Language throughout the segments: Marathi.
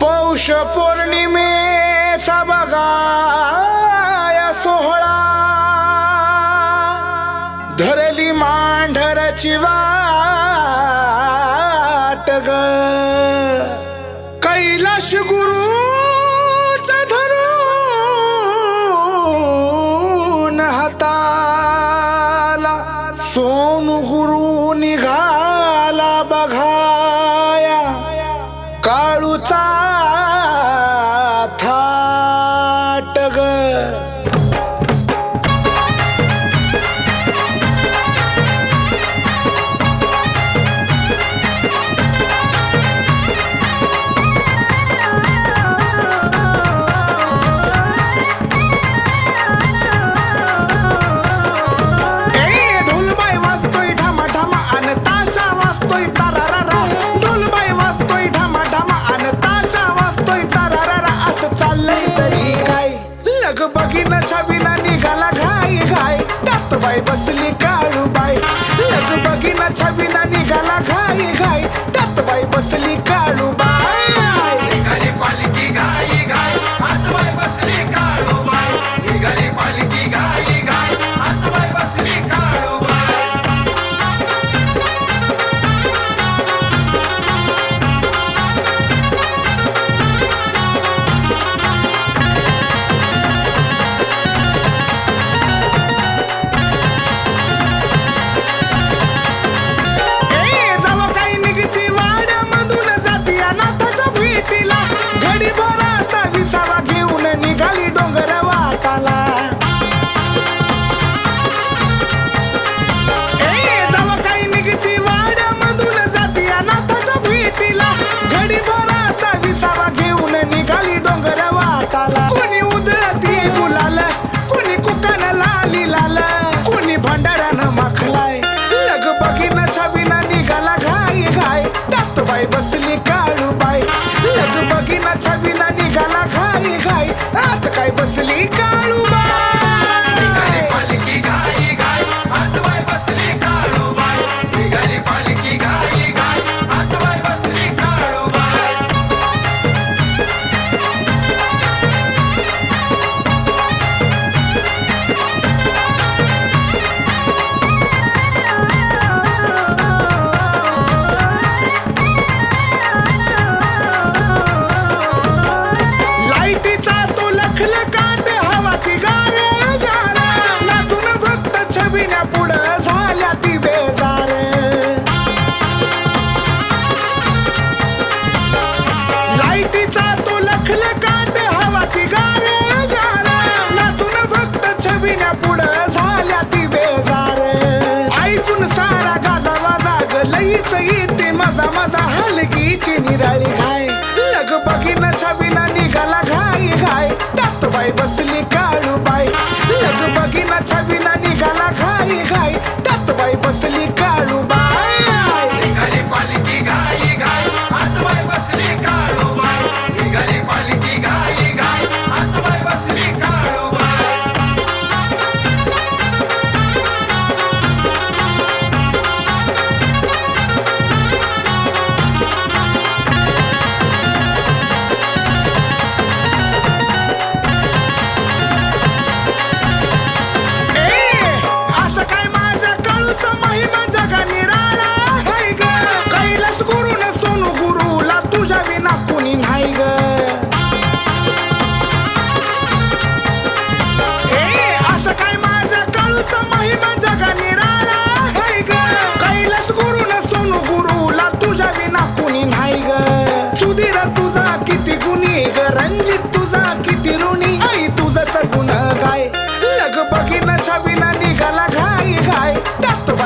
पौष पौर्णिमेचा बघा सोहळा धरली मांढरची वा I feel feliz. माझा माझा हलगीची निराळी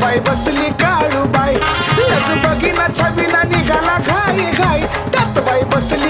बाई बसली काळू बाई. लग बघिना छबिना निघाला घाई घाई. त्यात बाई बसली